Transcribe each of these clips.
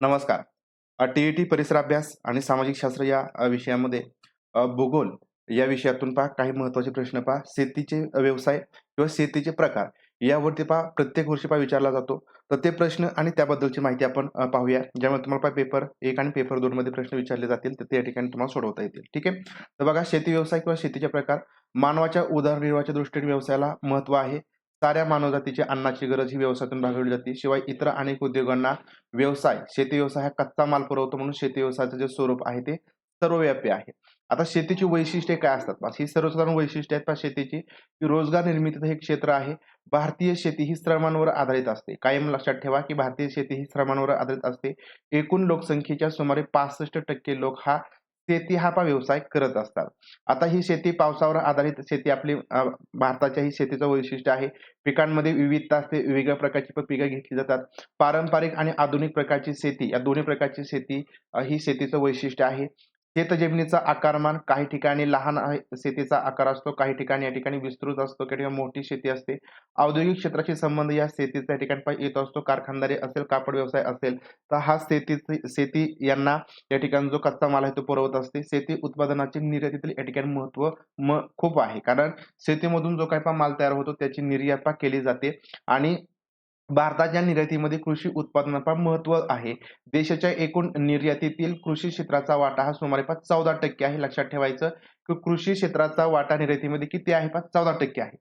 नमस्कार. T E T परिसराभ्यास आणि सामाजिक शास्त्र या विषयामध्ये भूगोल या विषयातून पहा काही महत्त्वाचे प्रश्न पहा. शेतीचे व्यवसाय किंवा शेतीचे प्रकार यावरती पहा प्रत्येक वर्षी पहा विचारला जातो. तर ते प्रश्न आणि त्याबद्दलची माहिती आपण पाहूया. ज्यामुळे तुम्हाला पहा पेपर एक आणि पेपर दोन मध्ये प्रश्न विचारले जातील. तर त्या ठिकाणी तुम्हाला सोडवता येतील. ठीक आहे? तर बघा शेती व्यवसाय किंवा शेतीचे प्रकार मानवाच्या उदरनिर्वाहाच्या दृष्टीने व्यवसायाला महत्त्व आहे. साऱ्या मानवजातीची अन्नाची गरज ही व्यवसायातून भागवली जाते. शिवाय इतर अनेक उद्योगांना व्यवसाय शेती व्यवसाय हा कच्चा माल पुरवतो म्हणून शेती व्यवसायाचं जे स्वरूप आहे ते सर्वव्यापी आहे. आता शेतीची वैशिष्ट्ये काय असतात? ही सर्वसाधारण वैशिष्ट्ये आहेत पहा शेतीची की रोजगार निर्मितीचं हे क्षेत्र आहे. भारतीय शेती ही श्रमांवर आधारित असते. कायम लक्षात ठेवा की भारतीय शेती ही श्रमांवर आधारित असते. एकूण लोकसंख्येच्या सुमारे पासष्ट टक्के लोक हा शेती हा व्यवसाय करत असतात. आता ही शेती पावसावर आधारित शेती आपली भारताच्या ही शेतीचं वैशिष्ट्य आहे. पिकांमध्ये विविधता असते वेगळ्या प्रकारची पण पिकं घेतली जातात. पारंपरिक आणि आधुनिक प्रकारची शेती या दोन्ही प्रकारची शेती ही शेतीचं वैशिष्ट्य आहे. शेतजमिनीचा आकारमान काही ठिकाणी लहान आहे. शेतीचा आकार असतो काही ठिकाणी या ठिकाणी विस्तृत असतो काही ठिकाणी मोठी शेती असते. औद्योगिक क्षेत्राशी संबंध या शेतीचा या ठिकाणी पाय- येत असतो. कारखानदारी असेल कापड व्यवसाय असेल तर हा शेती शेती यांना या ठिकाणी जो कच्चा माल आहे तो पुरवत असते. शेती उत्पादनाची निर्यातीतील या ठिकाणी महत्त्व म खूप आहे. कारण शेतीमधून जो काही पण माल तयार होतो त्याची निर्यात केली जाते. आणि भारताच्या निर्यातीमध्ये कृषी उत्पादनाचा महत्त्व आहे. देशाच्या एकूण निर्यातीतील कृषी क्षेत्राचा वाटा हा सुमारे पाच चौदा टक्के आहे. लक्षात ठेवायचं की कृषी क्षेत्राचा वाटा निर्यातीमध्ये किती आहे? पाच चौदा टक्के आहे.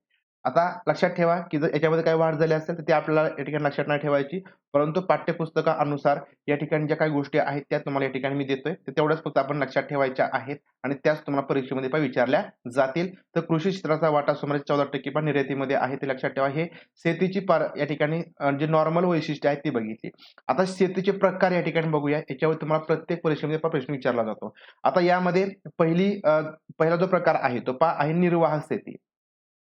आता लक्षात ठेवा की जर याच्यामध्ये काही वाढ झाली असेल तर ते आपल्याला या ठिकाणी लक्षात नाही ठेवायची. परंतु पाठ्यपुस्तकानुसार या ठिकाणी ज्या काही गोष्टी आहेत त्या तुम्हाला या ठिकाणी मी देतोय. तर तेवढ्याच फक्त आपण लक्षात ठेवायच्या आहेत आणि त्याच तुम्हाला परीक्षेमध्ये पण विचारल्या जातील. तर कृषी क्षेत्राचा वाटा सुमारे चौदा टक्के पण निर्यातीमध्ये आहे ते लक्षात ठेवा. हे शेतीची पार या ठिकाणी जे नॉर्मल वैशिष्ट्य आहेत ती बघितली. आता शेतीचे प्रकार या ठिकाणी बघूया. याच्यावर तुम्हाला प्रत्येक परीक्षेमध्ये पण प्रश्न विचारला जातो. आता यामध्ये पहिली पहिला जो प्रकार आहे तो पा आहे निर्वाह शेती.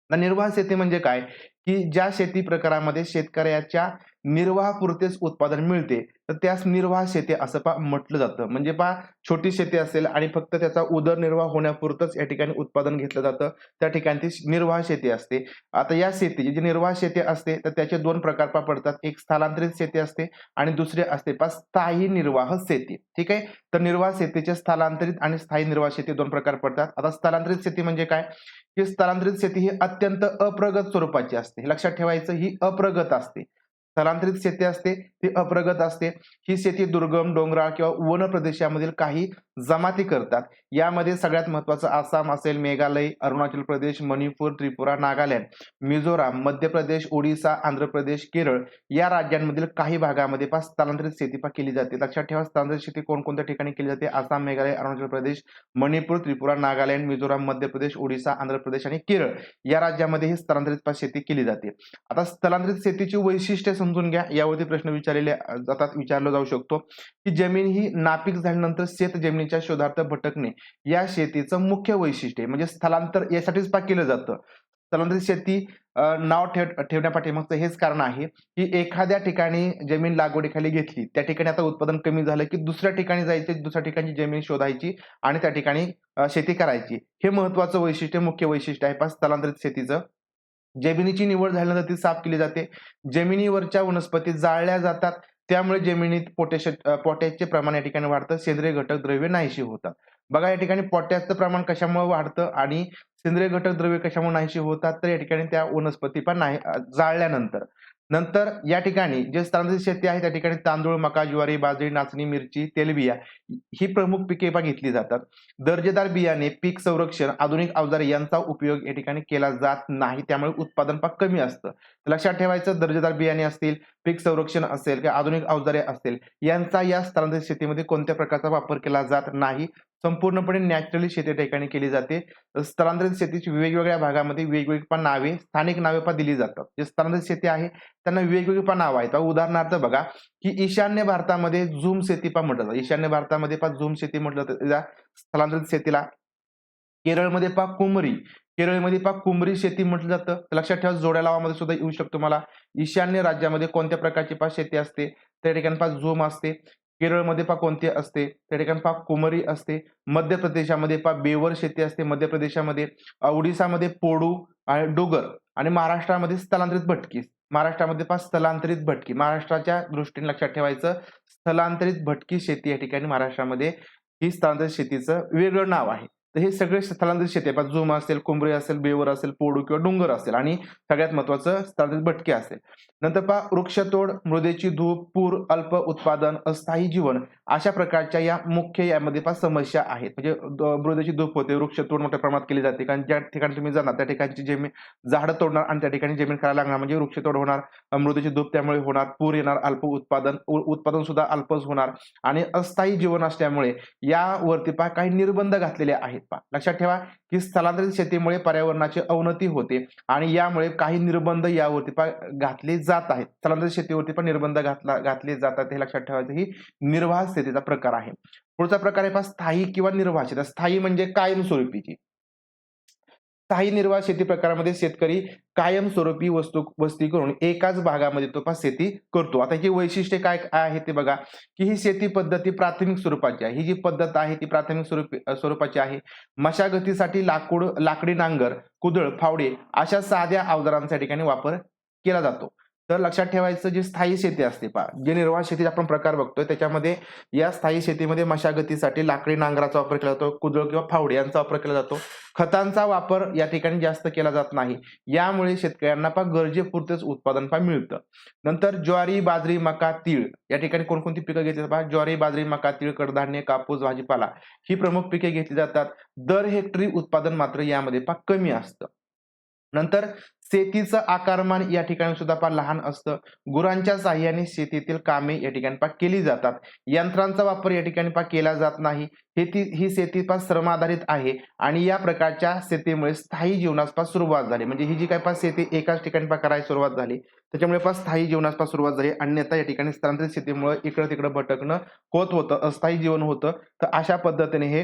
निर्वाह शेती म्हणजे काय? की ज्या शेती प्रकारामध्ये शेतकऱ्याच्या निर्वाहापुरतेच उत्पादन मिळते. तर त्यास निर्वाह शेती असं पा म्हटलं जातं. म्हणजे पहा छोटी शेती असेल आणि फक्त त्याचा उदरनिर्वाह होण्यापुरतच या ठिकाणी उत्पादन घेतलं जातं. त्या ठिकाणी ती निर्वाह शेती असते. आता या शेतीची जी निर्वाह शेती असते तर त्याचे दोन प्रकार पा पडतात. एक स्थलांतरित शेती असते आणि दुसरी असते पा स्थायी निर्वाह शेती. ठीक आहे? तर निर्वाह शेतीचे स्थलांतरित आणि स्थायी निर्वाह शेती दोन प्रकार पडतात. आता स्थलांतरित शेती म्हणजे काय? की स्थलांतरित शेती ही अत्यंत अप्रगत स्वरूपाची असते. लक्षात ठेवायचं ही अप्रगत असते. स्थलांतरित शेती असते ती अप्रगत असते. ही शेती दुर्गम डोंगराळ किंवा वन प्रदेशामधील काही जमाती करतात. यामध्ये सगळ्यात महत्वाचं आसाम असेल मेघालय अरुणाचल प्रदेश मणिपूर त्रिपुरा नागालँड मिझोराम मध्य प्रदेश ओडिसा आंध्र प्रदेश केरळ या राज्यांमधील काही भागामध्ये पा स्थलांतरित शेती पा केली जाते. लक्षात ठेवा स्थलांतरित शेती कोणकोणत्या ठिकाणी केली जाते? आसाम मेघालय अरुणाचल प्रदेश मणिपूर त्रिपुरा नागालँड मिझोराम मध्य प्रदेश ओडिसा आंध्र प्रदेश आणि केरळ या राज्यामध्ये ही स्थलांतरित शेती केली जाते. आता स्थलांतरित शेतीची वैशिष्ट्ये समजून घ्या. यावरती प्रश्न विचारलेले जातात विचारला जाऊ शकतो की जमीन ही नापीक झाल्यानंतर शेत जमिनीच्या शोधार्थ भटकणे या शेतीचं मुख्य वैशिष्ट्य म्हणजे स्थलांतर यासाठीच पा केलं जातं. स्थलांतरित शेती नाव ठेव ठेवण्यापाठीमागचं हेच कारण आहे की एखाद्या ठिकाणी जमीन लागवडीखाली घेतली त्या ठिकाणी आता उत्पादन कमी झालं की दुसऱ्या ठिकाणी जायचे दुसऱ्या ठिकाणी जमीन शोधायची आणि त्या ठिकाणी शेती करायची. हे महत्वाचं वैशिष्ट्य मुख्य वैशिष्ट्य आहे पा स्थलांतरित शेतीचं. जमिनीची निवड झाल्यानंतर ती साफ केली जाते. जमिनीवरच्या वनस्पती जाळल्या जातात. त्यामुळे जमिनीत पोटॅश पोटॅशचे प्रमाण या ठिकाणी वाढतं. सेंद्रिय घटक द्रव्य नाहीशी होतात. बघा या ठिकाणी पोटॅशचं प्रमाण कशामुळे वाढतं आणि सेंद्रिय घटक द्रव्य कशामुळे नाहीशी होतात तर या ठिकाणी त्या वनस्पती पण नाही जाळल्यानंतर. नंतर या ठिकाणी जे स्थानांतरित शेती आहे त्या ठिकाणी तांदूळ मका ज्वारी बाजरी नाचणी मिरची तेलबिया ही प्रमुख पिके पा घेतली जातात. दर्जेदार बियाणे पीक संरक्षण आधुनिक अवजारे यांचा उपयोग या ठिकाणी केला जात नाही. त्यामुळे उत्पादन पाक कमी असतं. लक्षात ठेवायचं दर्जेदार बियाणे असतील पीक संरक्षण असेल किंवा आधुनिक अवजारे असतील यांचा या स्थलांतरित शेतीमध्ये कोणत्या प्रकारचा वापर केला जात नाही? संपूर्णपणे नॅचरली शेती या ठिकाणी केली जाते. स्थलांतरित शेतीची वेगवेगळ्या भागामध्ये वेगवेगळी पण नावे स्थानिक नावे पण दिली जातात. जे स्थलांतरित शेती आहे त्यांना वेगवेगळी पण नावं आहेत. उदाहरणार्थ बघा की ईशान्य भारतामध्ये झूम शेती पण म्हटलं जातं. ईशान्य भारतामध्ये पण झूम शेती म्हटलं जातं. स्थलांतरित शेतीला केरळमध्ये पा कुमरी. केरळमध्ये पहा कुंबरी शेती म्हटलं जातं. लक्षात ठेवा जोड्या लावामध्ये सुद्धा येऊ शकतो मला ईशान्य राज्यामध्ये कोणत्या प्रकारची पा शेती असते? त्या ठिकाणी पहा झूम असते. केरळमध्ये पहा कोणती असते? त्या ठिकाणी पहा कुमरी असते. मध्य प्रदेशामध्ये पहा बेवर शेती असते मध्य प्रदेशामध्ये ओडिसामध्ये पोडू आणि डोगर आणि महाराष्ट्रामध्ये स्थलांतरित भटकी. महाराष्ट्रामध्ये पहा स्थलांतरित भटकी. महाराष्ट्राच्या दृष्टीने लक्षात ठेवायचं स्थलांतरित भटकी शेती या ठिकाणी महाराष्ट्रामध्ये ही स्थलांतरित शेतीचं वेगळं नाव आहे. तर हे सगळे स्थलांतरित शेती आहे. जुम असेल कुंबरे असेल बेवर असेल पोडू किंवा डोंगर असेल आणि सगळ्यात महत्वाचं स्थलांतरित भटके असेल. नंतर पहा वृक्षतोड मृदेची धूप पूर अल्प उत्पादन अस्थायी जीवन अशा प्रकारच्या या मुख्य यामध्ये पहा समस्या आहेत. म्हणजे मृदेची धूप होते वृक्षतोड मोठ्या प्रमाणात केली जाते. कारण ज्या ठिकाणी तुम्ही जाणार त्या ठिकाणची जमीन झाडं तोडणार आणि त्या ठिकाणी जमीन करायला लागणार. म्हणजे वृक्षतोड होणार मृदेची धूप त्यामुळे होणार पूर येणार अल्प उत्पादन उ- उत्पादन सुद्धा अल्पच होणार आणि अस्थायी जीवन असल्यामुळे यावरती पहा काही निर्बंध घातलेले आहेत. पहा लक्षात ठेवा की स्थलांतरित शेतीमुळे पर्यावरणाची अवनती होते आणि यामुळे काही निर्बंध यावरती पण घातले जात आहेत. स्थलांतरित शेतीवरती पण निर्बंध घातला घातले जातात हे लक्षात ठेवायचं ही निर्वाह स्थितीचा प्रकार आहे. पुढचा प्रकार आहे पहा स्थायी किंवा निर्वाह शेती स्थायी म्हणजे कायमस्वरूपीची. स्थायी निर्वाह शेती प्रकारामध्ये शेतकरी कायमस्वरूपी वस्तू वस्ती करून एकाच भागामध्ये तो पास शेती करतो. आता याची वैशिष्ट्ये काय आहे ते बघा. की ही शेती पद्धती प्राथमिक स्वरूपाची आहे. ही जी पद्धत आहे ती प्राथमिक स्वरूपी स्वरूपाची आहे. मशागतीसाठी लाकूड लाकडी नांगर कुदळ फावडे अशा साध्या अवजारांच्या ठिकाणी वापर केला जातो. तर लक्षात ठेवायचं जी स्थायी शेती असते पा जे निर्वाह शेतीचा आपण प्रकार बघतोय त्याच्यामध्ये या स्थायी शेतीमध्ये मशागतीसाठी लाकडी नांगराचा वापर केला जातो कुदळ किंवा फावडे यांचा वापर केला जातो. खतांचा वापर या ठिकाणी जास्त केला जात नाही. यामुळे शेतकऱ्यांना पा गरजेपुरतेच उत्पादन पा मिळतं. नंतर ज्वारी बाजरी मका तीळ या ठिकाणी कोणकोणती पिकं घेतली पहा? ज्वारी बाजरी मका तीळ कडधान्य कापूस भाजीपाला ही प्रमुख पिके घेतली जातात. दर हेक्टरी उत्पादन मात्र यामध्ये पा कमी असतं. नंतर शेतीचं आकारमान या ठिकाणी सुद्धा फार लहान असतं. गुरांच्या साह्याने शेतीतील कामे या ठिकाणी पा केली जातात. यंत्रांचा वापर या ठिकाणी पा केला जात नाही. हे ती ही शेती श्रम आधारित आहे आणि या प्रकारच्या शेतीमुळे स्थायी जीवनास सुरुवात झाली. म्हणजे ही जी काय पास शेती एकाच ठिकाणी पा करायला सुरुवात झाली. त्याच्यामुळे पहा स्थायी जीवनास सुरुवात झाली. अन्यथा या ठिकाणी स्थलांतरित शेतीमुळे इकडं तिकडं भटकणं होत होतं अस्थायी जीवन होतं. तर अशा पद्धतीने हे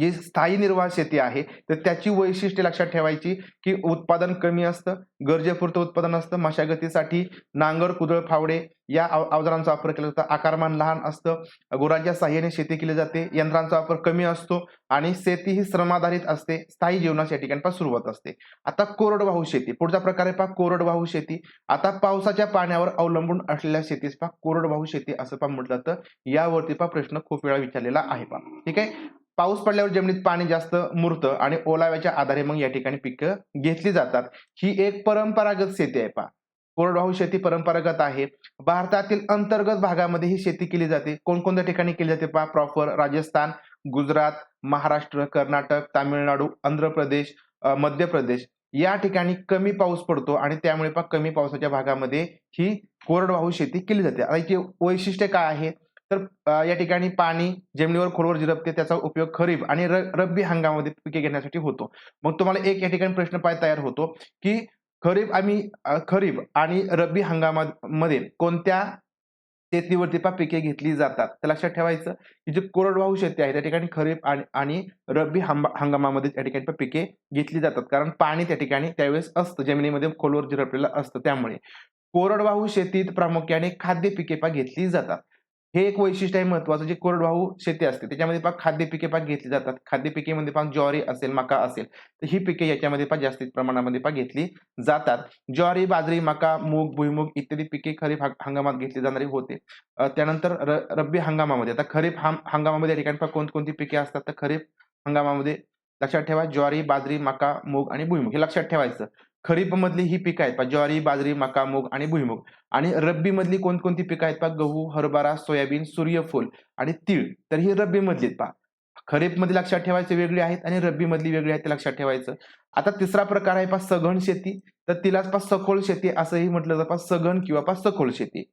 जी स्थायी निर्वाह शेती आहे तर त्याची वैशिष्ट्ये लक्षात ठेवायची की उत्पादन कमी असतं गरजेपुरतं उत्पादन असतं. मशागतीसाठी नांगर कुदळ फावडे या अवजारांचा वापर केला जातो. आकारमान लहान असतं. गुरांच्या साह्याने शेती केली जाते. यंत्रांचा वापर कमी असतो आणि शेती ही श्रमाधारित असते. स्थायी जीवनास या ठिकाणी सुरुवात असते. आता कोरडवाहू शेती. पुढच्या प्रकारे पहा कोरडवाहू शेती. आता पावसाच्या पाण्यावर अवलंबून असलेल्या शेतीस पहा कोरडवाहू शेती असं पहा म्हटलं तर यावरती पहा प्रश्न खूप वेळा विचारलेला आहे पहा. ठीक आहे? पाऊस पडल्यावर जमिनीत पाणी जास्त मुरतं आणि ओलाव्याच्या आधारे मग या ठिकाणी पिकं घेतली जातात. ही एक परंपरागत शेती आहे पहा. कोरडवाहू शेती परंपरागत आहे. भारतातील अंतर्गत भागामध्ये ही शेती केली जाते. कोणकोणत्या ठिकाणी केली जाते पहा? प्रॉपर राजस्थान गुजरात महाराष्ट्र कर्नाटक तामिळनाडू आंध्र प्रदेश मध्य प्रदेश या ठिकाणी कमी पाऊस पडतो आणि त्यामुळे पहा कमी पावसाच्या भागामध्ये ही कोरडवाहू शेती केली जाते. आता वैशिष्ट्य काय आहे? तर या ठिकाणी पाणी जमिनीवर खोलवर जिरपते त्याचा उपयोग खरीप आणि र- रब्बी हंगामामध्ये पिके घेण्यासाठी होतो. मग तुम्हाला एक या ठिकाणी प्रश्न पाय तयार होतो की खरीप आम्ही खरीप आणि रब्बी हंगामामध्ये कोणत्या शेतीवरती पा पिके घेतली जातात? तर लक्षात ठेवायचं की जे कोरडवाहू शेती आहे त्या ठिकाणी खरीप आणि आणि रब्बी हंबा हंगामामध्ये त्या ठिकाणी पिके घेतली जातात. कारण पाणी त्या ठिकाणी त्यावेळेस असतं जमिनीमध्ये खोलवर जिरपलेलं असतं त्यामुळे. कोरडवाहू शेतीत प्रामुख्याने खाद्य पिके पा घेतली जातात. हे एक वैशिष्ट्य आहे महत्वाचं जे कोरडवाहू शेती असते त्याच्यामध्ये पाक खाद्य पिके पाक घेतली जातात. खाद्य पिकेमध्ये पाक ज्वारी असेल मका असेल तर ही पिके याच्यामध्ये पाक जास्तीत प्रमाणामध्ये पाक घेतली जातात. ज्वारी बाजरी मका मूग भुईमूग इत्यादी पिके खरीप हंगामात घेतली जाणारी होते. त्यानंतर र- रब्बी हंगामामध्ये आता खरीप हंगामामध्ये या ठिकाणी पाक कोणकोणती पिके असतात तर खरीप हंगामामध्ये लक्षात ठेवा ज्वारी बाजरी मका मूग आणि भुईमूग हे लक्षात ठेवायचं. खरीप मधली ही पिकं आहेत पहा ज्वारी बाजरी मका मूग आणि भुईमूग. आणि रब्बी मधली कोणकोणती पिकं आहेत पहा गहू हरभरा सोयाबीन सूर्यफूल आणि तीळ. तर ही रब्बी मधली आहेत पहा. खरीपमध्ये लक्षात ठेवायचे वेगळी आहेत आणि रब्बी मधली वेगळी आहेत ते लक्षात ठेवायचं. आता तिसरा प्रकार आहे पा सघन शेती. तर तिलाच पा सखोल शेती असंही म्हटलं जातं पा सघन किंवा पा सखोल शेती.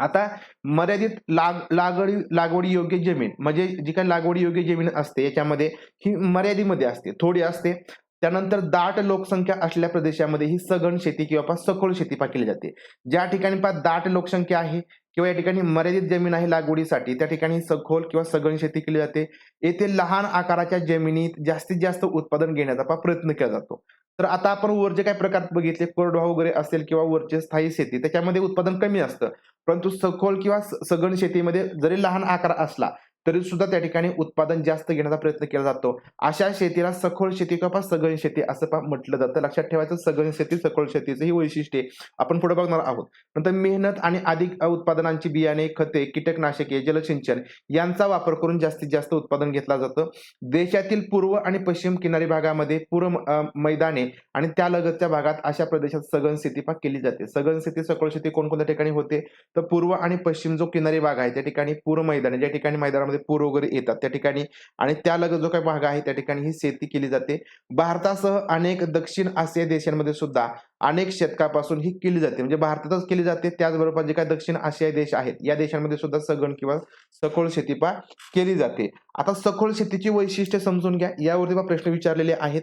आता मर्यादित लाग लागवडी लागवडी योग्य जमीन म्हणजे जी काही लागवडी योग्य जमीन असते याच्यामध्ये ही मर्यादेमध्ये असते थोडी असते. त्यानंतर दाट लोकसंख्या असलेल्या प्रदेशामध्ये ही सघन शेती किंवा सखोल शेती पा केली जाते. ज्या ठिकाणी पा दाट लोकसंख्या आहे किंवा या ठिकाणी मर्यादित जमीन आहे लागवडीसाठी त्या ठिकाणी सखोल किंवा सघन शेती केली जाते. येथे लहान आकाराच्या जमिनीत जास्तीत जास्त उत्पादन घेण्याचा पा प्रयत्न केला जातो. तर आता आपण वरचे काय काही प्रकार बघितले? कोरडवाहू वगैरे असेल किंवा वरचे स्थायी शेती त्याच्यामध्ये उत्पादन कमी असतं. परंतु सखोल किंवा सघन शेतीमध्ये जरी लहान आकार असला तरी सुद्धा त्या ठिकाणी उत्पादन जास्त घेण्याचा प्रयत्न केला जातो. अशा शेतीला सखोल शेती किंवा सघन शेती असं पा म्हटलं जातं. लक्षात ठेवायचं सघन शेती सखोल शेतीचं ही वैशिष्ट्ये आपण पुढे बघणार आहोत. नंतर मेहनत आणि अधिक उत्पादनांची बियाणे खते कीटकनाशके जलसिंचन यांचा वापर करून जास्तीत जास्त उत्पादन घेतला जातं. देशातील पूर्व आणि पश्चिम किनारी भागामध्ये पूर्व मैदाने आणि त्यालगतच्या भागात अशा प्रदेशात सघन शेती पाक केली जाते. सघन शेती सखोल शेती कोणकोणत्या ठिकाणी होते? तर पूर्व आणि पश्चिम जो किनारी भाग आहे त्या ठिकाणी पूर्व मैदाने ज्या ठिकाणी मैदानामध्ये पूर वगैरे येतात त्या ठिकाणी. आणि त्यालगत जो काही भाग आहे त्या ठिकाणी ही शेती केली जाते. भारतासह अनेक दक्षिण आशिया देशांमध्ये सुद्धा अनेक शतकापासून ही केली जाते. म्हणजे भारतातच केली जाते. त्याचबरोबर जे काही दक्षिण आशियाई देश आहेत या देशांमध्ये सुद्धा सघन किंवा सखोल शेती पा केली जाते. आता सखोल शेतीची वैशिष्ट्ये समजून घ्या. यावरती पहा प्रश्न विचारलेले आहेत.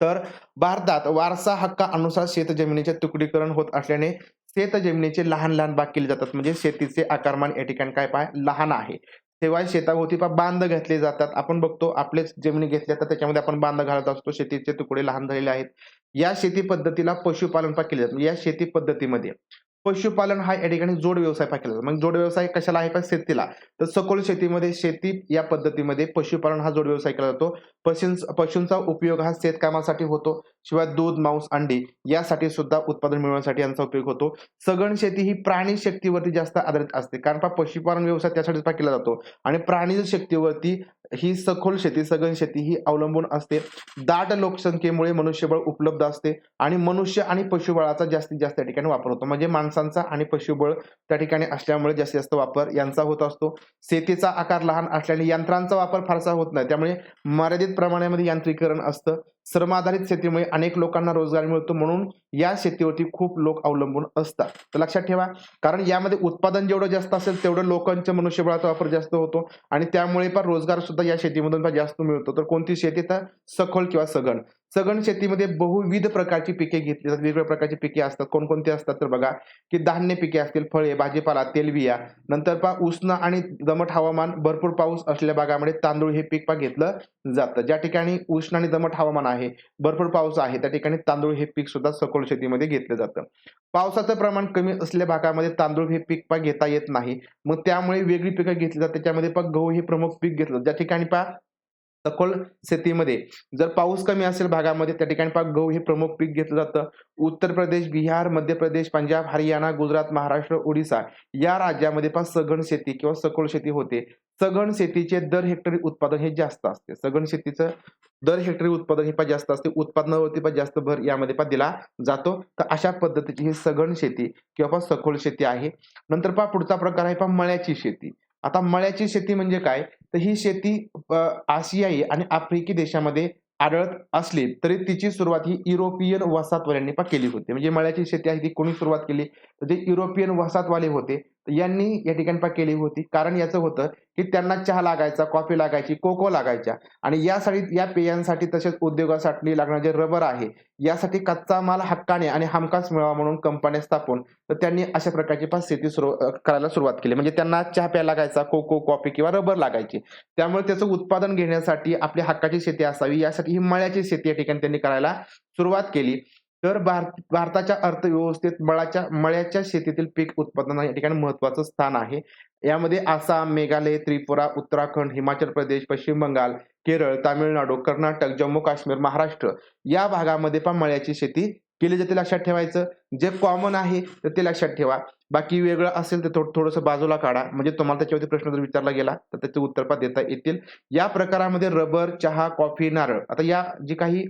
तर भारतात वारसा हक्कानुसार शेत जमिनीचे तुकडीकरण होत असल्याने शेत जमिनीचे लहान लहान भाग केले जातात. म्हणजे शेतीचे आकारमान या ठिकाणी काय पाय लहान आहे. तेव्हा शेताभोवती पा बांध घातले जातात. आपण बघतो आपलेच जमिनी घेतल्या तर त्याच्यामध्ये आपण बांध घालत असतो. शेतीचे तुकडे लहान झालेले आहेत. या शेती पद्धतीला पशुपालन पा केले जातात या शेती पद्धतीमध्ये पशुपालन हा या ठिकाणी जोड व्यवसाय पा केला जातो. मग जोड व्यवसाय कशाला आहे का शेतीला. तर सखोल शेतीमध्ये शेती या पद्धतीमध्ये पशुपालन हा जोड व्यवसाय केला जातो. पशूं पशूंचा उपयोग हा शेतकामासाठी होतो. शिवाय दूध मांस अंडी यासाठी सुद्धा उत्पादन मिळवण्यासाठी यांचा उपयोग होतो. सघन शेती ही प्राणी शक्तीवरती जास्त आधारित असते. कारण पशुपालन व्यवसाय त्यासाठीच पाहिला केला जातो. आणि प्राणी शक्तीवरती ही सखोल शेती सघन शेती ही अवलंबून असते. दाट लोकसंख्येमुळे मनुष्यबळ उपलब्ध असते आणि मनुष्य आणि पशुबळाचा जास्तीत जास्त त्या ठिकाणी वापर होतो. म्हणजे माणसांचा आणि पशुबळ त्या ठिकाणी असल्यामुळे जास्तीत जास्त वापर यांचा होत असतो. शेतीचा आकार लहान असल्याने यंत्रांचा वापर फारसा होत नाही. त्यामुळे मर्यादित प्रमाणामध्ये यांत्रिकरण असतं. श्रम आधारित शेतीमुळे अनेक लोकांना रोजगार मिळतो म्हणून या शेतीवरती खूप लोक अवलंबून असतात. तर लक्षात ठेवा कारण यामध्ये उत्पादन जेवढं जास्त असेल तेवढं लोकांच्या मनुष्यबळाचा वापर जास्त होतो आणि त्यामुळे पण रोजगार सुद्धा या शेतीमधून पण जास्त मिळतो. तर कोणती शेती? तर सखोल किंवा सघन. सघन शेतीमध्ये बहुविध प्रकारची पिके घेतली जातात. वेगवेगळ्या प्रकारची पिके असतात. कोणकोणती असतात तर बघा की धान्य पिके असतील फळे भाजीपाला तेलबिया नंतर पा उष्ण आणि दमट हवामान भरपूर पाऊस असलेल्या भागामध्ये तांदूळ हे पीक पा घेतलं जातं. ज्या ठिकाणी उष्ण आणि दमट हवामान आहे भरपूर पाऊस आहे त्या ठिकाणी तांदूळ हे पीक सुद्धा सखोल शेतीमध्ये घेतलं जातं. पावसाचं प्रमाण कमी असलेल्या भागामध्ये तांदूळ हे पीक पा घेता येत नाही. मग त्यामुळे वेगळी पिकं घेतली जातात. त्याच्यामध्ये पा गहू हे प्रमुख पीक घेतलं ज्या ठिकाणी पा सखोल शेतीमध्ये. जर पाऊस कमी असेल भागामध्ये त्या ठिकाणी पा गहू हे प्रमुख पीक घेतलं जातं. उत्तर प्रदेश बिहार मध्य प्रदेश पंजाब हरियाणा गुजरात महाराष्ट्र ओडिसा या राज्यामध्ये पण सघन शेती किंवा सखोल शेती होते. सघन शेतीचे दर हेक्टरी उत्पादन हे जास्त असते. सघन शेतीचं दर हेक्टरी उत्पादन हे पण जास्त असते. उत्पादनावरती पण जास्त भर यामध्ये पण दिला जातो. तर अशा पद्धतीची ही सघन शेती किंवा सखोल शेती आहे. नंतर पहा पुढचा प्रकार आहे पहा मळ्याची शेती. आता मळ्याची शेती म्हणजे काय? तर ही शेती आशियाई आणि आफ्रिकी देशामध्ये आढळत असली तरी तिची सुरुवात ही युरोपियन वसाहतवाल्यांनी पण केली होती. म्हणजे मळ्याची शेती आहे ती कोणी सुरुवात केली? तर ते युरोपियन वसाहतवाले होते यांनी या ठिकाणी पा केली होती. कारण याचं होतं की त्यांना चहा लागायचा कॉफी लागायची कोको लागायच्या. आणि यासाठी या पेयांसाठी तसेच उद्योगासाठी लागणारे जे रबर आहे यासाठी कच्चा माल हक्काने आणि हमखास मिळावा म्हणून कंपन्या स्थापन तर त्यांनी अशा प्रकारची पण शेती सुरू करायला सुरुवात केली. म्हणजे त्यांना चहा प्या लागायचा कोको कॉफी किंवा रबर लागायची. त्यामुळे त्याचं उत्पादन घेण्यासाठी आपली हक्काची शेती असावी यासाठी ही मळ्याची शेती या ठिकाणी त्यांनी करायला सुरुवात केली. तर भारत भारताच्या अर्थव्यवस्थेत मळाच्या मळ्याच्या शेतीतील पीक उत्पादन या ठिकाणी महत्वाचं स्थान आहे. यामध्ये आसाम मेघालय त्रिपुरा उत्तराखंड हिमाचल प्रदेश पश्चिम बंगाल केरळ तामिळनाडू कर्नाटक जम्मू काश्मीर महाराष्ट्र या भागामध्ये पण मळ्याची शेती केली जाते. लक्षात ठेवायचं जे कॉमन आहे तर ते लक्षात ठेवा. बाकी वेगळं असेल तर थोडं थोडंसं बाजूला काढा. म्हणजे तुम्हाला त्याच्यावरती प्रश्न जर विचारला गेला तर त्याचे उत्तर पण देता येतील. या प्रकारामध्ये रबर चहा कॉफी नारळ आता या जी काही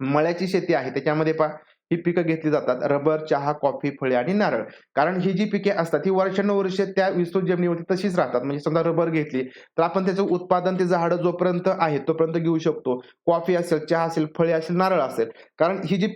मळ्याची शेती आहे. त्याच्यामध्ये पहा ही पिकं घेतली जातात. रबर चहा कॉफी फळे आणि नारळ. कारण ही जी पिके असतात ही वर्षानुवर्षे त्या विस्तृत जमिनीवरती तशीच राहतात. म्हणजे समजा रबर घेतली तर आपण त्याचं उत्पादन ते झाडं जोपर्यंत आहे तोपर्यंत घेऊ शकतो. कॉफी असेल चहा असेल फळे असेल नारळ असेल. कारण ही जी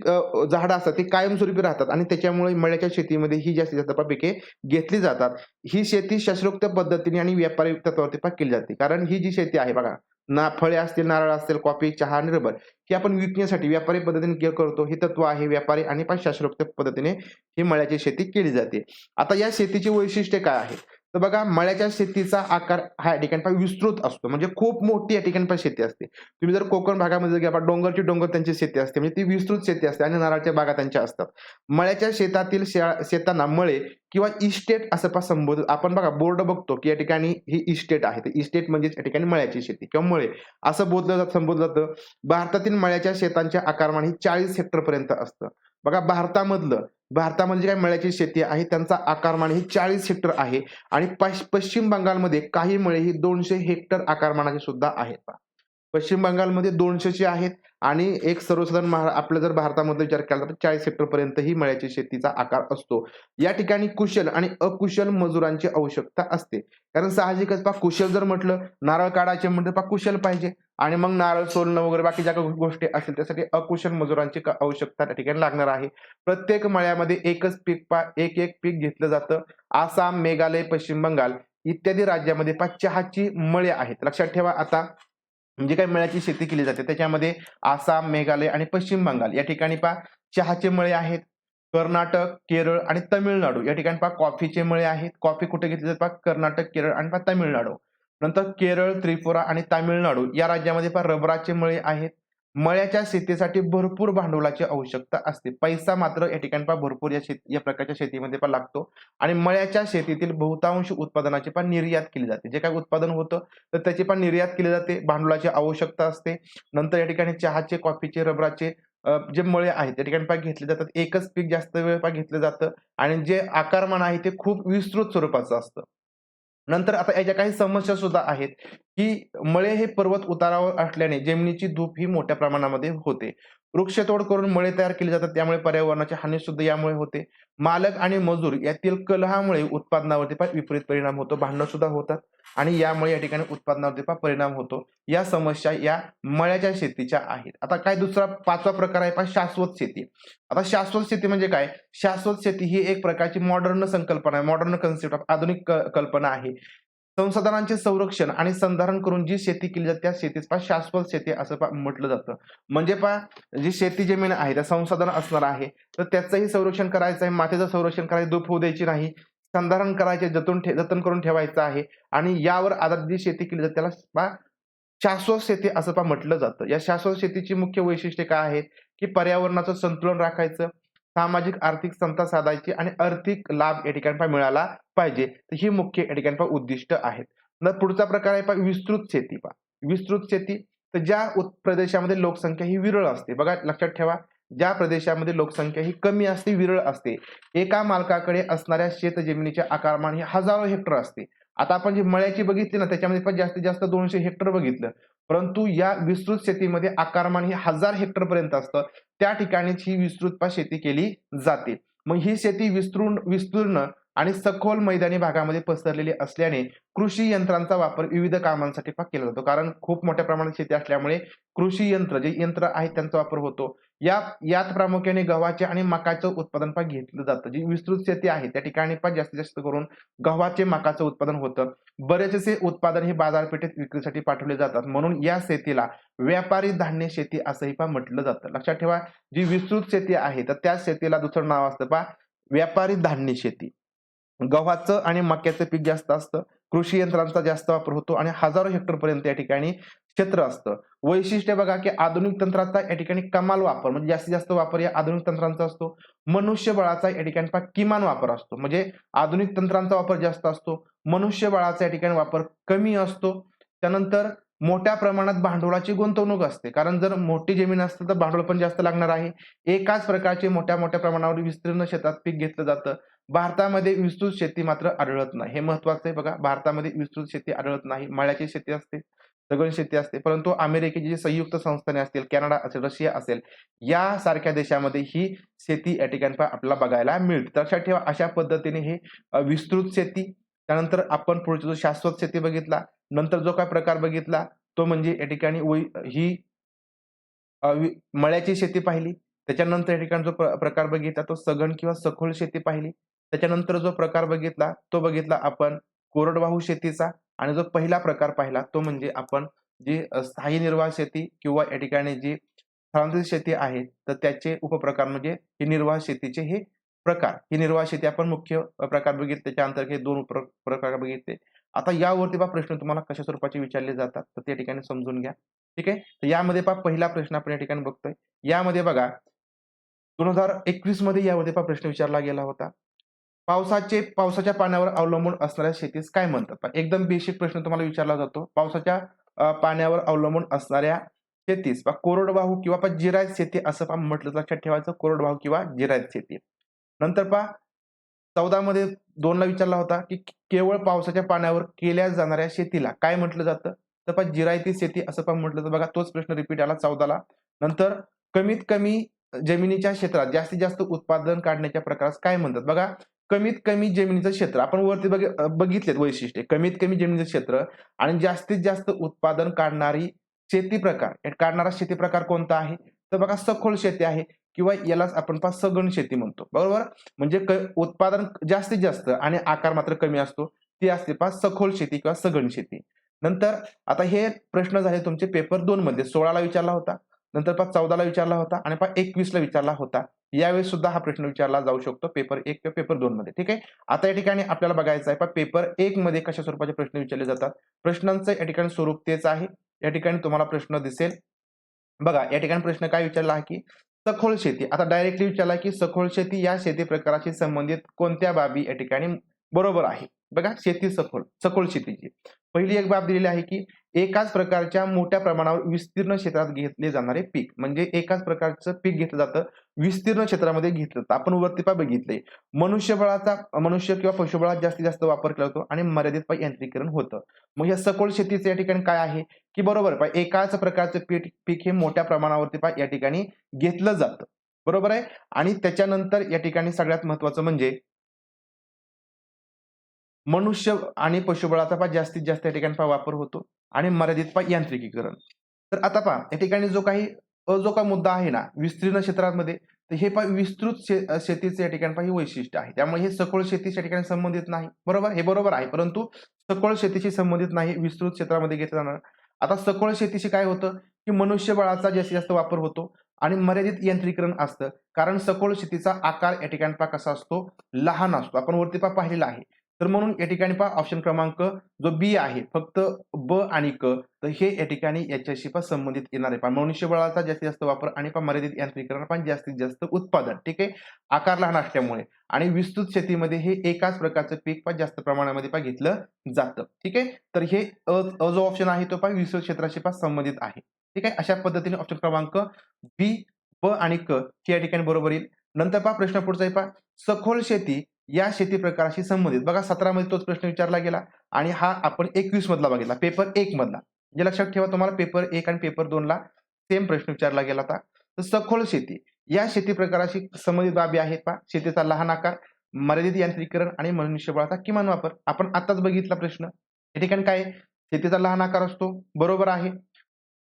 झाडं असतात ती कायमस्वरूपी राहतात आणि त्याच्यामुळे मळ्याच्या शेतीमध्ये ही जास्तीत जास्त पिके घेतली जातात. ही शेती शास्त्रोक्त पद्धतीने आणि व्यापारी तत्वावरती पा केली जाते. कारण ही जी शेती आहे बघा ना फळे असतील नारळ असतील कॉफी चहा आणि रबर आपण विकण्यासाठी व्यापारी पद्धतीने करतो. हे तत्व आहे व्यापारी आणि पण शास्त्रोक्त पद्धतीने ही मळ्याची शेती केली जाते. आता या शेतीची वैशिष्ट्ये काय आहेत? तर बघा मळ्याच्या शेतीचा आकार हा या ठिकाणी विस्तृत असतो. म्हणजे खूप मोठी या ठिकाणी पण शेती असते. तुम्ही जर कोकण भागामध्ये गेला डोंगरची डोंगर त्यांची शेती असते. म्हणजे ती विस्तृत शेती असते आणि नारळाच्या बागा त्यांच्या असतात. मळ्याच्या शेतातील शेतांना मळे किंवा इस्टेट असं पण संबोधित. आपण बघा बोर्ड बघतो की या ठिकाणी ही इस्टेट आहे. तर इस्टेट म्हणजे या ठिकाणी मळ्याची शेती किंवा मळे असं बोललं जात संबोधलं जातं. भारतातील मळ्याच्या शेतांच्या आकारमान ही चाळीस हेक्टर पर्यंत असतं. बघा भारतामधलं भारतामध्ये जी काही मळ्याची शेती आहे त्यांचा आकारमान ही चाळीस हेक्टर आहे आणि पश्चिम बंगालमध्ये काही मळे ही दोनशे हेक्टर आकारमानाचे सुद्धा आहेत. पश्चिम बंगालमध्ये दोनशेचे आहेत आणि एक सर्वसाधारण महा आपलं जर भारतामध्ये विचार केला तर चाळीस हेक्टर पर्यंत ही मळ्याची शेतीचा आकार असतो. या ठिकाणी कुशल आणि अकुशल मजुरांची आवश्यकता असते. कारण साहजिकच पा कुशल जर म्हटलं नारळ काढायचे म्हटलं पा कुशल पाहिजे. आणि मग नारळ सोलणं वगैरे बाकी ज्या गोष्टी असतील त्यासाठी अकुशल मजुरांची क- आवश्यकता त्या ठिकाणी लागणार आहे. प्रत्येक मळ्यामध्ये एकच पीक पा एक एक पीक घेतलं जातं. आसाम मेघालय पश्चिम बंगाल इत्यादी राज्यामध्ये पा चहाची मळे आहेत. लक्षात ठेवा आता जी काही मळ्याची शेती केली जाते त्याच्यामध्ये आसाम मेघालय आणि पश्चिम बंगाल या ठिकाणी पा चहाचे मळे आहेत. कर्नाटक केरळ आणि तमिळनाडू या ठिकाणी पा कॉफीचे मळे आहेत. कॉफी कुठे घेतली जाते पा कर्नाटक केरळ आणि पा तमिळनाडू. नंतर केरळ त्रिपुरा आणि तामिळनाडू या राज्यामध्ये पण रबराचे मळे आहेत. मळ्याच्या शेतीसाठी भरपूर भांडवलाची आवश्यकता असते. पैसा मात्र या ठिकाणी भरपूर या शेती या प्रकारच्या शेतीमध्ये पण लागतो. आणि मळ्याच्या शेतीतील बहुतांश उत्पादनाची पण निर्यात केली जाते. जे काय उत्पादन होतं तर त्याची पण निर्यात केली जाते. भांडवलाची आवश्यकता असते. नंतर या ठिकाणी चहाचे कॉफीचे रबराचे जे मळे आहेत त्या ठिकाणी पाक घेतले जातात. एकच पीक जास्त वेळ पाक घेतलं जातं. आणि जे आकारमान आहे ते खूप विस्तृत स्वरूपाचं असतं. नंतर आता याच्या काही समस्या सुद्धा आहेत की मळे हे पर्वत उतारावर असल्याने जमिनीची धूप ही मोठ्या प्रमाणामध्ये होते. वृक्षतोड करून मळे तयार केली जातात. त्यामुळे पर्यावरणाची हानी सुद्धा यामुळे होते. मालक आणि मजूर यातील कलहामुळे उत्पादनावरती पण विपरीत परिणाम होतो. भांडण सुद्धा होतात आणि यामुळे या ठिकाणी उत्पादनावरती पण परिणाम होतो. या समस्या या मळ्याच्या शेतीच्या आहेत. आता काय दुसरा पाचवा प्रकार आहे पहा शाश्वत शेती. आता शाश्वत शेती म्हणजे काय? शाश्वत शेती ही एक प्रकारची मॉडर्न संकल्पना आहे. मॉडर्न कन्सेप्ट ऑफ आधुनिक क- कल्पना आहे. संसाधनांचे संरक्षण आणि संधारण करून जी शेती केली जाते त्या शेतीच पा शाश्वत शेती असं पा म्हटलं जातं. म्हणजे पहा जी शेती जमीन आहे त्या संसाधन असणार आहे तर त्याचंही संरक्षण करायचं आहे मातीचं संरक्षण करायचं धूप होऊ द्यायची नाही संधारण करायचे जतन ठे जतन करून ठेवायचं आहे आणि यावर आधारित जी शेती केली जाते त्याला पा शाश्वत शेती असं पा म्हटलं जातं. या शाश्वत शेतीची मुख्य वैशिष्ट्ये काय आहेत? की पर्यावरणाचं संतुलन राखायचं सामाजिक आर्थिक समता साधायची आणि आर्थिक लाभ या ठिकाणी मिळाला पाहिजे. तर ही मुख्य या ठिकाणी उद्दिष्ट आहेत. नंतर पुढचा प्रकार आहे पहा विस्तृत शेती पहा. विस्तृत शेती तर ज्या प्रदेशामध्ये लोकसंख्या ही विरळ असते बघा लक्षात ठेवा ज्या प्रदेशामध्ये लोकसंख्या ही कमी असते विरळ असते एका मालकाकडे असणाऱ्या शेत जमिनीचे आकारमान हे हजारो हेक्टर असते. आता आपण जी मळ्याची बघितली ना त्याच्यामध्ये पण जास्तीत जास्त दोनशे हेक्टर बघितलं. परंतु या विस्तृत शेतीमध्ये आकारमान हे हजार हेक्टर पर्यंत असतं. त्या ठिकाणीच ही विस्तृत शेती केली जाते. मग ही शेती विस्तृण विस्तीर्ण आणि सखोल मैदानी भागामध्ये पसरलेली असल्याने कृषी यंत्रांचा वापर विविध कामांसाठी पा केला जातो. कारण खूप मोठ्या प्रमाणात शेती असल्यामुळे कृषी यंत्र जे यंत्र आहेत त्यांचा वापर होतो. या यात प्रामुख्याने गव्हाचे आणि मकाचं उत्पादन पण घेतलं जातं. जी विस्तृत शेती आहे त्या ठिकाणी पण जास्तीत जास्त करून गव्हाचे मकाचं उत्पादन होतं. बरेचसे उत्पादन हे बाजारपेठेत विक्रीसाठी पाठवले जातात. म्हणून या शेतीला व्यापारी धान्य शेती असंही पण म्हटलं जातं. लक्षात ठेवा जी विस्तृत शेती आहे तर त्या शेतीला दुसरं नाव असतं पा व्यापारी धान्य शेती. गव्हाचं आणि मक्याचं पीक जास्त असतं. कृषी यंत्रांचा जास्त वापर होतो आणि हजारो हेक्टर पर्यंत या ठिकाणी क्षेत्र असतं. वैशिष्ट्य बघा की आधुनिक तंत्राचा या ठिकाणी कमाल वापर म्हणजे जास्तीत जास्त वापर या आधुनिक तंत्रांचा असतो. मनुष्यबळाचा या ठिकाणी किमान वापर असतो. म्हणजे आधुनिक तंत्रांचा वापर जास्त असतो. मनुष्यबळाचा या ठिकाणी वापर कमी असतो. त्यानंतर मोठ्या प्रमाणात भांडवलाची गुंतवणूक असते. कारण जर मोठी जमीन असते तर भांडवल पण जास्त लागणार आहे. एकाच प्रकारचे मोठ्या मोठ्या प्रमाणावर विस्तीर्ण शेतात पीक घेतलं जातं. भारतामध्ये विस्तृत शेती मात्र आढळत नाही. हे महत्वाचं आहे बघा. भारतामध्ये विस्तृत शेती आढळत नाही. मळ्याची शेती असते सगळी शेती असते परंतु अमेरिकेची जी संयुक्त संस्थाने असतील कॅनडा असेल रशिया असेल यासारख्या देशामध्ये ही शेती या ठिकाणी आपल्याला बघायला मिळते. लक्षात ठेवा अशा पद्धतीने हे विस्तृत शेती त्यानंतर आपण पुढचा जो शाश्वत शेती बघितला नंतर जो काय प्रकार बघितला तो म्हणजे या ठिकाणी ही मळ्याची शेती पाहिली. त्याच्यानंतर या ठिकाणी जो प्रकार बघितला तो सघन किंवा सखोल शेती पाहिली. त्याच्यानंतर जो प्रकार बघितला तो बघितला आपण कोरडवाहू शेतीचा आणि जो पहिला प्रकार पाहिला तो म्हणजे आपण जी स्थायी निर्वाह शेती किंवा या ठिकाणी जी स्थलांतरित शेती आहे तर त्याचे उपप्रकार म्हणजे हे निर्वाह शेतीचे हे प्रकार. ही निर्वाह शेती आपण मुख्य प्रकार बघितले त्याच्या अंतर्गत दोन उप प्रकार बघितले. आता यावरती पहा प्रश्न तुम्हाला कशा स्वरूपाचे विचारले जातात तर त्या ठिकाणी समजून घ्या. ठीक आहे? तर यामध्ये पहा पहिला प्रश्न आपण या ठिकाणी बघतोय. यामध्ये बघा दोन हजार एकवीसमध्ये यामध्ये पहा प्रश्न विचारला गेला होता. पावसाचे पावसाच्या पाण्यावर अवलंबून असणाऱ्या शेतीस काय म्हणतात? एकदम बेसिक प्रश्न तुम्हाला विचारला जातो. पावसाच्या पाण्यावर अवलंबून असणाऱ्या शेतीस पहा, कोरडवाहू किंवा जिरायत शेती असं पहा म्हटलं लक्षात ठेवायचं कोरडवाहू किंवा जिरायत शेती. नंतर पहा चौदा मध्ये दोनला विचारला होता की केवळ पावसाच्या पाण्यावर केल्या जाणाऱ्या शेतीला काय म्हटलं जातं? तर पहा जिरायती शेती असं पण म्हटलं तर बघा तोच प्रश्न रिपीट आला चौदाला नंतर कमीत कमी जमिनीच्या क्षेत्रात जास्तीत जास्त उत्पादन काढण्याच्या प्रकारास काय म्हणतात? बघा कमीत कमी जमिनीचं क्षेत्र आपण वरती बघ बघितलेत वैशिष्ट्ये. कमीत कमी जमिनीचं क्षेत्र आणि जास्तीत जास्त उत्पादन काढणारी शेती प्रकार. काढणारा शेती प्रकार कोणता आहे? तर बघा सखोल शेती आहे किंवा यालाच आपण पहा सघन शेती म्हणतो. बरोबर? म्हणजे क- उत्पादन जास्तीत जास्त आणि आकार मात्र कमी असतो ती असते पहा सखोल शेती किंवा सघन शेती. नंतर आता हे प्रश्न झाले तुमचे पेपर दोन मध्ये सोळाला विचारला होता. नंतर पहा चौदाला विचारला होता आणि पहा एकवीसला विचारला होता. यावेळेस सुद्धा हा प्रश्न विचारला जाऊ शकतो पेपर एक किंवा पेपर दोन मध्ये. ठीक आहे? आता या ठिकाणी आपल्याला बघायचं आहे पहा पेपर एक मध्ये कशा स्वरूपाचे प्रश्न विचारले जातात? प्रश्नांचं या ठिकाणी स्वरूप तेच आहे. या ठिकाणी तुम्हाला प्रश्न दिसेल. बघा या ठिकाणी प्रश्न काय विचारला आहे की सखोल शेती. आता डायरेक्टली विचारला की सखोल शेती या शेती प्रकाराशी संबंधित कोणत्या बाबी या ठिकाणी बरोबर आहे? बघा शेती सखोल सखोल शेतीची. पहिली एक बाब दिलेली आहे की एकाच प्रकारच्या मोठ्या प्रमाणावर विस्तीर्ण क्षेत्रात घेतले जाणारे पीक. म्हणजे एकाच प्रकारचं पीक घेतलं जातं विस्तीर्ण क्षेत्रामध्ये घेतलं जातं. आपण वरती पा बघितले. मनुष्यबळाचा मनुष्य किंवा पशुबळात जास्तीत जास्त वापर केला जातो आणि मर्यादित पाय यांत्रिकरण होतं. मग या सखोल शेतीचं या ठिकाणी काय आहे? की बरोबर पाय एकाच प्रकारचं पीक पीक हे मोठ्या प्रमाणावरती पाय या ठिकाणी घेतलं जातं. बरोबर आहे? आणि त्याच्यानंतर या ठिकाणी सगळ्यात महत्वाचं म्हणजे मनुष्य आणि पशुबळाचा पा जास्तीत जास्त या ठिकाणी पा वापर होतो. आणि मर्यादित पा यांत्रिकीकरण. तर आता पहा या ठिकाणी जो काही अ जो का मुद्दा आहे ना विस्तीर्ण क्षेत्रामध्ये तर हे पा विस्तृत शे- शेतीचे या ठिकाणी पा ही वैशिष्ट्य आहे. त्यामुळे हे सखोल शेतीच्या ठिकाणी संबंधित नाही. बरोबर? हे बरोबर आहे. परंतु सखोल शेतीशी संबंधित नाही विस्तृत क्षेत्रामध्ये घेतलं जाणार. आता सखोल शेतीशी काय होतं की मनुष्यबळाचा जास्तीत जास्त वापर होतो आणि मर्यादित यांत्रिकरण असतं. कारण सखोल शेतीचा आकार या ठिकाणी कसा असतो? लहान असतो. आपण वरती पहा पाहिलेला आहे. तर म्हणून या ठिकाणी पहा ऑप्शन क्रमांक जो बी आहे फक्त ब आणि क तर हे या ठिकाणी याच्याशी पण संबंधित येणार आहे. पण मनुष्यबळाचा जास्तीत जास्त वापर आणि पण मर्यादित यांत्रिकरण पण जास्तीत जास्त उत्पादन ठीक आहे? आकार लहान असल्यामुळे. आणि विस्तृत शेतीमध्ये हे एकाच प्रकारचं पीक पण जास्त प्रमाणामध्ये पण घेतलं जातं ठीक आहे? तर हे अ जो ऑप्शन आहे तो पण विस्तृत क्षेत्राशी पण संबंधित आहे ठीक आहे? अशा पद्धतीने ऑप्शन क्रमांक बी ब आणि क हे या ठिकाणी बरोबर येईल. नंतर पहा प्रश्न पुढचा आहे पहा. सखोल शेती या शेती प्रकाराशी संबंधित. बघा सतरा मध्ये तोच प्रश्न विचारला गेला आणि हा आपण एकवीस मधला बघितला पेपर एक मधला म्हणजे लक्षात ठेवा तुम्हाला पेपर एक आणि पेपर दोन ला सेम प्रश्न विचारला गेला होता. तर सखोल शेती. या शेती प्रकाराशी संबंधित बाबी आहेत पा शेतीचा लहान आकार मर्यादित यांत्रिकरण आणि मनुष्यबळाचा किमान वापर. आपण आताच बघितला प्रश्न. या ठिकाणी काय आहे? शेतीचा लहान आकार असतो बरोबर आहे.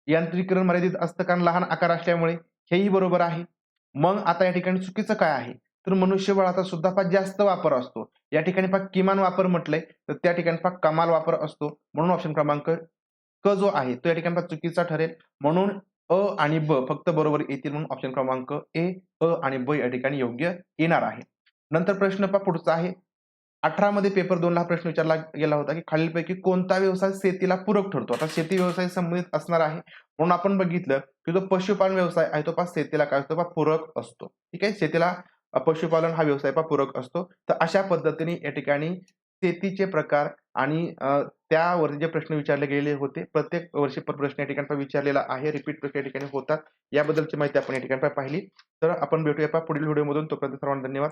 यांत्रिकरण मर्यादित असतं कारण लहान आकार असल्यामुळे हेही बरोबर आहे. मग आता या ठिकाणी चुकीचं काय आहे? तर मनुष्यबळाचा सुद्धा फार जास्त वापर असतो. या ठिकाणी फार किमान वापर म्हटलंय तर त्या ठिकाणी फार कमाल वापर असतो. म्हणून ऑप्शन क्रमांक क जो आहे तो या ठिकाणी फार चुकीचा ठरेल. म्हणून अ आणि ब फक्त बरोबर येतील म्हणून ऑप्शन क्रमांक ए अ आणि ब या ठिकाणी योग्य येणार आहे. नंतर प्रश्न पहा पुढचा आहे. अठरा मध्ये पेपर दोन ला हा प्रश्न विचारला गेला होता की खालीलपैकी कोणता व्यवसाय शेतीला पूरक ठरतो? आता शेती व्यवसाय संबंधित असणार आहे. म्हणून आपण बघितलं की जो पशुपालन व्यवसाय आहे तो पा शेतीला काय असतो? पा पूरक असतो. ठीक आहे? शेतीला पशुपालन हा व्यवसाय पूरक असतो. तर अशा पद्धतीने या ठिकाणी शेतीचे प्रकार आणि त्यावरती जे प्रश्न विचारले गेले होते प्रत्येक वर्षी प्रश्न या ठिकाणी विचारलेला आहे रिपीट प्रश्न या ठिकाणी होतात. याबद्दलची माहिती आपण या ठिकाणी पाहिली. तर आपण भेटूया पुढील व्हिडिओमधून. तोपर्यंत सर्वांना धन्यवाद.